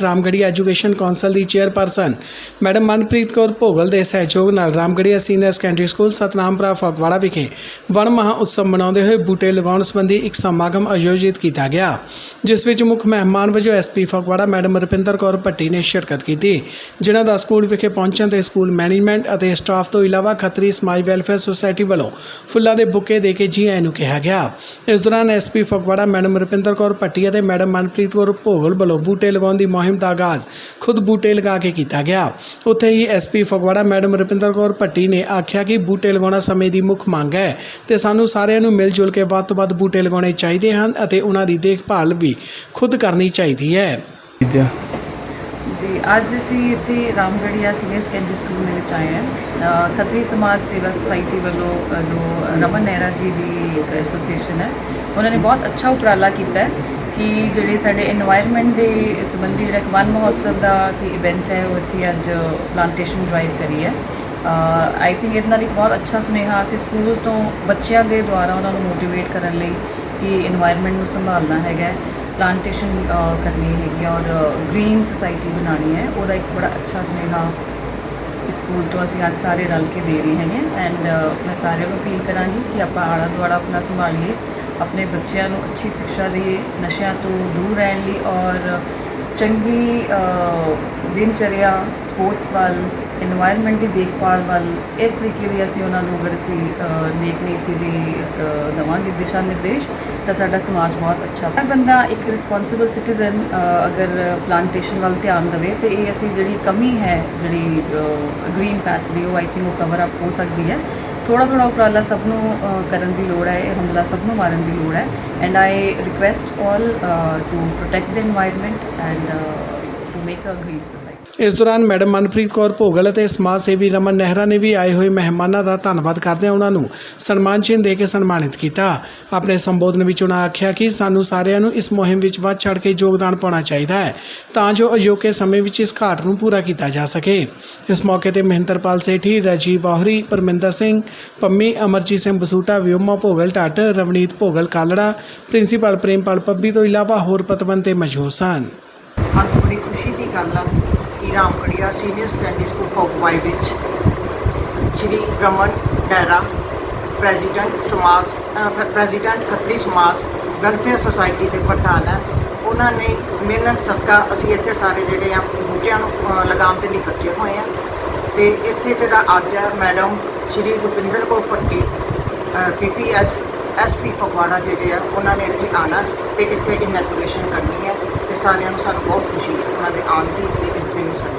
Ramgarhia education council ਦੀ chairperson madam Manpreet Kaur Bhogal ਦੇ ਸਹਿਯੋਗ ਨਾਲ Ramgarhia senior secondary school Satnampura Phagwara ਵਿਖੇ ਵਣ ਮਹਾਂ ਉਤਸਵ ਮਨਾਉਂਦੇ ਹੋਏ ਬੂਟੇ ਲਗਾਉਣ ਸੰਬੰਧੀ ਇੱਕ ਸਮਾਗਮ ਆਯੋਜਿਤ ਕੀਤਾ ਗਿਆ, ਜਿਸ ਵਿੱਚ ਮੁੱਖ ਮਹਿਮਾਨ ਵਜੋਂ ਐਸਪੀ ਫਗਵਾੜਾ ਮੈਡਮ ਰੁਪਿੰਦਰ ਕੌਰ ਭੱਟੀ ਨੇ ਸ਼ਿਰਕਤ ਕੀਤੀ। ਜਿਨ੍ਹਾਂ ਦਾ ਸਕੂਲ ਵਿਖੇ ਪਹੁੰਚਣ ਤੇ ਸਕੂਲ ਮੈਨੇਜਮੈਂਟ ਅਤੇ ਸਟਾਫ ਤੋਂ ਇਲਾਵਾ ਖੱਤਰੀ ਸਮਾਜ ਵੈਲਫੇਅਰ ਸੁਸਾਇਟੀ ਵੱਲੋਂ ਫੁੱਲਾਂ ਦੇ ਬੁੱਕੇ ਦੇ ਕੇ ਜੀ ਆਇਆਂ ਨੂੰ ਕਿਹਾ ਗਿਆ। ਇਸ ਦੌਰਾਨ ਐਸਪੀ ਫਗਵਾੜਾ ਮੈਡਮ ਰੁਪਿੰਦਰ ਕੌਰ ਭੱਟੀ ਅਤੇ ਮੈਡਮ ਮਨਪ੍ਰੀਤ ਕੌਰ ਭੋਗਲ ਵੱਲੋਂ ਬੂਟੇ ਲਗਾਉਣ ਦੀ ਮੁਹਿੰਮ ਦਾ ਆਗਾਜ਼ ਖੁਦ ਬੂਟੇ ਲਗਾ ਕੇ ਕੀਤਾ ਗਿਆ। ਉੱਥੇ ਹੀ ਐਸਪੀ ਫਗਵਾੜਾ ਮੈਡਮ ਰੁਪਿੰਦਰ ਕੌਰ ਭੱਟੀ ਨੇ ਆਖਿਆ ਕਿ ਬੂਟੇ ਲਗਾਉਣਾ ਸਮੇਂ ਦੀ ਮੁੱਖ ਮੰਗ ਹੈ ਤੇ ਸਾਨੂੰ ਸਾਰਿਆਂ ਨੂੰ ਮਿਲ ਜੁਲ ਕੇ ਵੱਧ ਤੋਂ ਵੱਧ ਬੂਟੇ ਲਗਾਉਣੇ ਚਾਹੀਦੇ ਹਨ ਅਤੇ ਉਹਨਾਂ ਦੀ ਦੇਖਭਾਲ ਵੀ ਖੁਦ ਕਰਨੀ ਚਾਹੀਦੀ ਹੈ। ਜੀ ਅੱਜ ਅਸੀਂ ਇੱਥੇ ਰਾਮਗੜੀਆ ਸੀਨੀਅਰ ਸੈਕੰਡਰੀ ਸਕੂਲ ਦੇ ਵਿੱਚ ਆਏ ਹਾਂ। ਖੱਤਰੀ ਸਮਾਜ ਸੇਵਾ ਸੁਸਾਇਟੀ ਵੱਲੋਂ ਜੋ ਰਮਨ ਨਹਿਰਾ ਜੀ ਦੀ ਇੱਕ ਐਸੋਸੀਏਸ਼ਨ ਹੈ ਉਹਨਾਂ ਨੇ ਬਹੁਤ ਅੱਛਾ ਉਪਰਾਲਾ ਕੀਤਾ ਹੈ। ਕਿ ਜਿਹੜੇ ਸਾਡੇ এনवायरमेंट ਦੇ ਸੰਬੰਧੀ ਜਿਹੜਾ ਇੱਕ ਵਨ ਮਹੋਤਸਵ ਦਾ ਅਸੀਂ ਇਵੈਂਟ ਹੈ, ਉਹ ਇੱਥੇ ਅੱਜ ਪਲਾਂਟੇਸ਼ਨ ਡਰਾਈਵ ਕਰੀ ਹੈ। ਆਈ ਥਿੰਕ ਇਹਦੇ ਨਾਲ ਇੱਕ ਬਹੁਤ ਅੱਛਾ ਸੁਨੇਹਾ ਅਸੀਂ ਸਕੂਲ ਤੋਂ ਬੱਚਿਆਂ ਦੇ ਦੁਆਰਾ ਉਹਨਾਂ ਨੂੰ ਮੋਟੀਵੇਟ ਕਰਨ ਲਈ ਕਿ এনवायरमेंट ਨੂੰ ਸੰਭਾਲਣਾ ਹੈਗਾ ਪਲਾਂਟੇਸ਼ਨ ਕਰਨੀ ਹੈਗੀ ਔਰ ਗ੍ਰੀਨ ਸੁਸਾਇਟੀ ਬਣਾਣੀ ਹੈ। ਉਹਦਾ ਇੱਕ ਬੜਾ ਅੱਛਾ ਸੁਨੇਹਾ ਸਕੂਲ ਤੋਂ ਅਸੀਂ ਅੱਜ ਸਾਰੇ ਰਲ ਕੇ ਦੇ ਰਹੇ ਹੈਗੇ ਐਂਡ ਮੈਂ ਸਾਰਿਆਂ ਨੂੰ ਅਪੀਲ ਕਰਾਂਗੀ ਕਿ ਆਪਾਂ ਆਲਾ ਦੁਆਲਾ ਆਪਣਾ ਸੰਭਾਲੀਏ। ਆਪਣੇ ਬੱਚਿਆਂ ਨੂੰ ਅੱਛੀ ਸਿੱਖਿਆ ਦੇ ਨਸ਼ਿਆਂ ਤੋਂ ਦੂਰ ਰਹਿਣ ਲਈ ਔਰ ਚੰਗੀ ਦਿਨਚਰਿਆ ਸਪੋਰਟਸ ਵੱਲ এনवायरमेंट ਦੀ ਦੇਖਭਾਲ ਵੱਲ, ਇਸ ਤਰੀਕੇ ਦੀ ਅਸੀਂ ਉਹਨਾਂ ਨੂੰ ਅਗਰ ਅਸੀਂ ਨੇਕ ਨੀਤੀ ਦੀ ਦਵਾਂਗੇ, ਦਿਸ਼ਾ ਨਿਰਦੇਸ਼, ਤਾਂ ਸਾਡਾ ਸਮਾਜ ਬਹੁਤ ਅੱਛਾ ਹਰ ਬੰਦਾ ਇੱਕ ਰਿਸਪੌਂਸਿਬਲ ਸਿਟੀਜ਼ਨ ਅਗਰ ਪਲਾਂਟੇਸ਼ਨ ਵੱਲ ਧਿਆਨ ਦੇਵੇ, ਤੇ ਇਹ ਅਸੀਂ ਜਿਹੜੀ ਕਮੀ ਹੈ, ਜਿਹੜੀ ਗ੍ਰੀਨ ਪੈਚ ਦੀ, ਉਹ ਆਈ ਥਿੰਕ ਉਹ ਕਵਰ ਅਪ ਹੋ ਸਕਦੀ ਹੈ। ਥੋੜਾ ਥੋੜਾ ਉਪਰਾਲਾ ਸਭ ਨੂੰ ਕਰਨ ਦੀ ਲੋੜ ਹੈ, ਇਹ ਹਮਲਾ ਸਭ ਨੂੰ ਮਾਰਨ ਦੀ ਲੋੜ ਹੈ। And I request all to protect the environment and to make a green society ਇਸ ਦੌਰਾਨ ਮੈਡਮ ਮਨਪ੍ਰੀਤ ਕੌਰ ਭੋਗਲ ਅਤੇ ਸਮਾਜ ਸੇਵੀ ਰਮਨ ਨਹਿਰਾ ਨੇ ਵੀ ਆਏ ਹੋਏ ਮਹਿਮਾਨਾਂ ਦਾ ਧੰਨਵਾਦ ਕਰਦਿਆਂ ਉਹਨਾਂ ਨੂੰ ਸਨਮਾਨ ਚਿੰਨ੍ਹ ਦੇ ਕੇ ਸਨਮਾਨਿਤ ਕੀਤਾ। ਆਪਣੇ ਸੰਬੋਧਨ ਵਿੱਚ ਉਹਨਾਂ ਆਖਿਆ ਕਿ ਸਾਨੂੰ ਸਾਰਿਆਂ ਨੂੰ ਇਸ ਮੁਹਿੰਮ ਵਿੱਚ ਵੱਧ ਚੜ੍ਹ ਕੇ ਯੋਗਦਾਨ ਪਾਉਣਾ ਚਾਹੀਦਾ ਹੈ, ਤਾਂ ਜੋ ਅਜੋਕੇ ਸਮੇਂ ਵਿੱਚ ਇਸ ਘਾਟ ਨੂੰ ਪੂਰਾ ਕੀਤਾ ਜਾ ਸਕੇ। ਇਸ ਮੌਕੇ ਤੇ ਮਹਿੰਦਰਪਾਲ ਸੇਠੀ, ਰਾਜੀਵ ਬਾਹਰੀ, ਪਰਮਿੰਦਰ ਸਿੰਘ, ਪੰਮੀ ਅਮਰਜੀਤ ਸਿੰਘ ਬਸੂਟਾ ਵਿਉਮਾ ਭੋਗਲ ਟੱਟ ਰਵਨੀਤ ਭੋਗਲ ਕਾਲੜਾ, ਪ੍ਰਿੰਸੀਪਲ ਪ੍ਰੇਮਪਾਲ ਪੱਬੀ ਤੋਂ ਇਲਾਵਾ ਹੋਰ ਪਤਵੰਤੇ ਤੇ ਮੌਜੂਦ ਸਨ। ਅੱਜ ਬੜੀ ਖੁਸ਼ੀ ਦੀ ਗੱਲ ਆ ਕਿ ਰਾਮਗੜੀਆ ਸੀਨੀਅਰ ਸੈਕੰਡਰੀ ਸਕੂਲ ਫੋਕਵਾਈ ਵਿੱਚ ਸ਼੍ਰੀ ਰਮਨ ਡੈਰਾ ਪ੍ਰੈਜ਼ੀਡੈਂਟ ਸਮਾਜ president Khatri Samaj welfare society ਦੇ ਪ੍ਰਧਾਨ ਹੈ ਉਹਨਾਂ ਨੇ ਮਿਹਨਤ ਸਦਕਾ ਅਸੀਂ ਇੱਥੇ ਸਾਰੇ ਜਿਹੜੇ ਆ ਬੂਟਿਆਂ ਨੂੰ ਅਹ, ਲਗਾਉਣ ਦੇ ਲਈ ਇਕੱਠੇ ਹੋਏ ਆ। ਤੇ ਇੱਥੇ ਜਿਹੜਾ ਅੱਜ ਹੈ madam Shri Rupinder Kaur Bhatti PPS SP Phagwara ਜਿਹੜੇ ਆ ਉਹਨਾਂ ਨੇ ਇੱਥੇ ਆਣਾ ਤੇ ਇੱਥੇ ਇਨੈਗੂਰੇਸ਼ਨ ਕਰਨੀ ਹੈ ਸਾਰਿਆਂ ਨੂੰ ਸਾਨੂੰ ਬਹੁਤ ਖੁਸ਼ੀ ਹੈ। ਉਹਨਾਂ ਦੇ ਆਉਣ ਦੀ ਤੇ ਇਸ ਦਿਨ ਨੂੰ ਸਾਨੂੰ